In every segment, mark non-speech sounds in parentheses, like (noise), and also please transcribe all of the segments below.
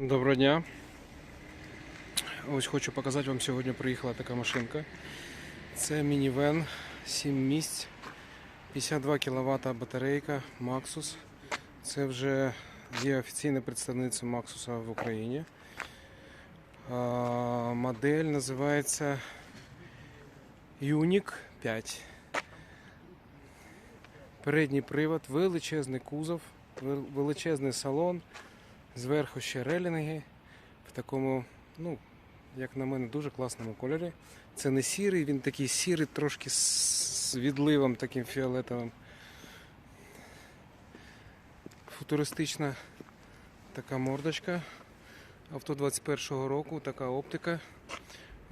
Доброго дня. Ось хочу показати вам сьогодні приїхала така машинка. Це мінівен 7 місць, 52 кВт батарейка Maxus. Це вже є офіційна представниця Maxus в Україні. Модель називається Unique 5. Передній привод, величезний кузов, величезний салон. Зверху ще релінги в такому, ну, як на мене, дуже класному кольорі. Це не сірий, він такий сірий, трошки з відливом таким фіолетовим. Футуристична така мордочка. Авто 21-го року, така оптика.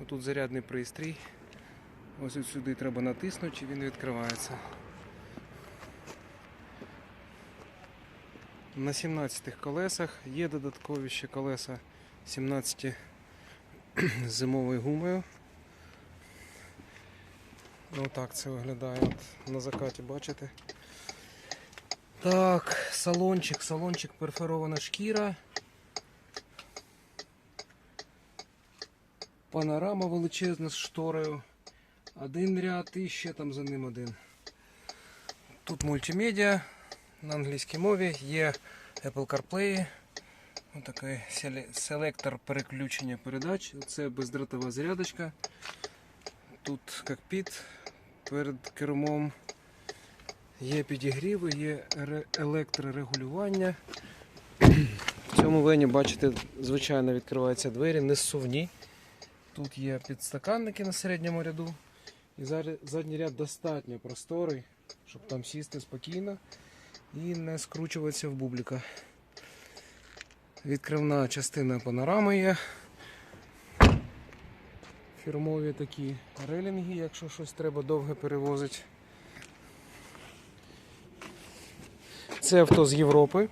Тут зарядний пристрій. Ось сюди треба натиснути і він відкривається. На 17 колесах є додаткові ще колеса 17 (clears throat) з зимовою гумою. Отак це виглядає от на закаті, бачите. Так, салончик, салончик перфорована шкіра. Панорама величезна з шторою. Один ряд і ще там за ним один. Тут мультимедіа на англійській мові є Apple CarPlay. Ось такий селектор переключення передач. Це бездротова зарядочка. Тут кокпіт перед кермом. Є підігріви, є електрорегулювання. В цьому вені, бачите, звичайно відкриваються двері, не зсувні. Тут є підстаканники на середньому ряду. І задній ряд достатньо просторий, щоб там сісти спокійно і не скручуватися в бубліка. Відкривна частина панорами є. Фірмові такі релінги, якщо щось треба довге перевозити. Це авто з Європи.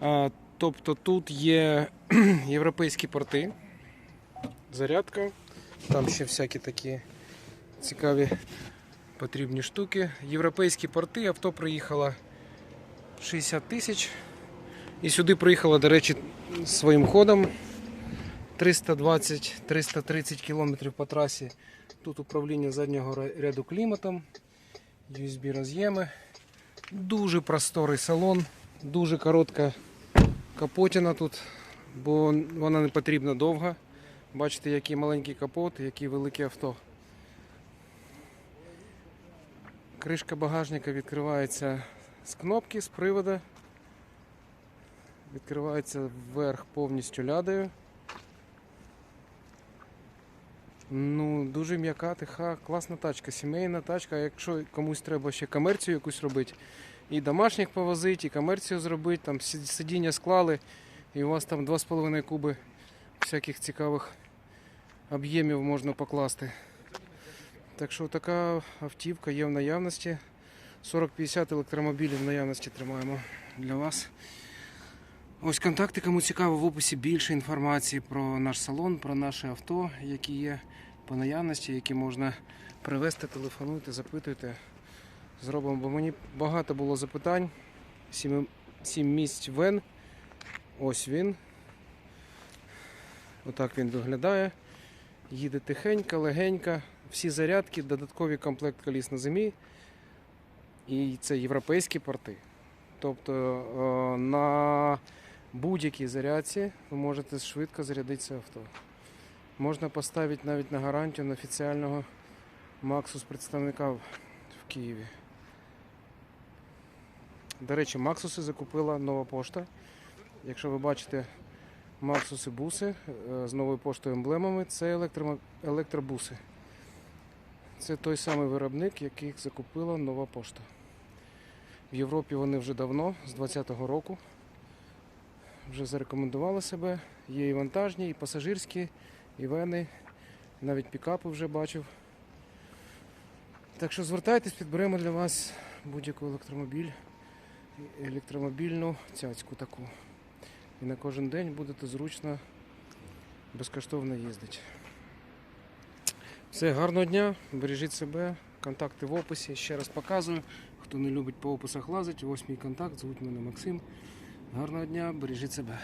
А, тобто тут є (clears throat) європейські порти, зарядка, там ще всякі такі цікаві потрібні штуки. Європейські порти, авто приїхало 60 тисяч. І сюди приїхало, до речі, своїм ходом 320-330 км по трасі. Тут управління заднього ряду кліматом, USB роз'єми. Дуже просторий салон, дуже коротка капотіна тут, бо вона не потрібна довга. Бачите, який маленький капот, який велике авто. Кришка багажника відкривається з кнопки, з привода. Відкривається вверх повністю лядою. Ну, дуже м'яка, тиха, класна тачка, сімейна тачка. Якщо комусь треба ще комерцію якусь робити, і домашніх повозити, і комерцію зробити, там сидіння склали, і у вас там 2,5 куби всяких цікавих об'ємів можна покласти. Так що така автівка є в наявності. 40-50 електромобілів в наявності тримаємо для вас. Ось контакти, кому цікаво, в описі більше інформації про наш салон, про наше авто, які є по наявності, які можна привезти, телефонуйте, запитуйте. Зробимо, бо мені багато було запитань. Сім, сім місць вен. Ось він. Отак він виглядає. Їде тихенько, легенько. Всі зарядки, додатковий комплект коліс на зимі. І це європейські порти. Тобто е, на будь-якій зарядці ви можете швидко зарядити це авто. Можна поставити навіть на гарантію на офіціального Maxus представника в Києві. До речі, Максуси закупила нова пошта. Якщо ви бачите Максуси буси е, з новою поштою емблемами, це електробуси. Це той самий виробник, яких закупила нова пошта. В Європі вони вже давно, з 2020 року. Вже зарекомендували себе. Є і вантажні, і пасажирські, і вени, навіть пікапи вже бачив. Так що звертайтесь, підберемо для вас будь-яку електромобіль, електромобільну цяцьку таку. І на кожен день будете зручно, безкоштовно їздити. Все, гарного дня, бережіть себе, контакти в описі. Ще раз показую. Хто не любить по описах лазити, ось мій контакт, звуть мене Максим. Гарного дня, бережіть себе.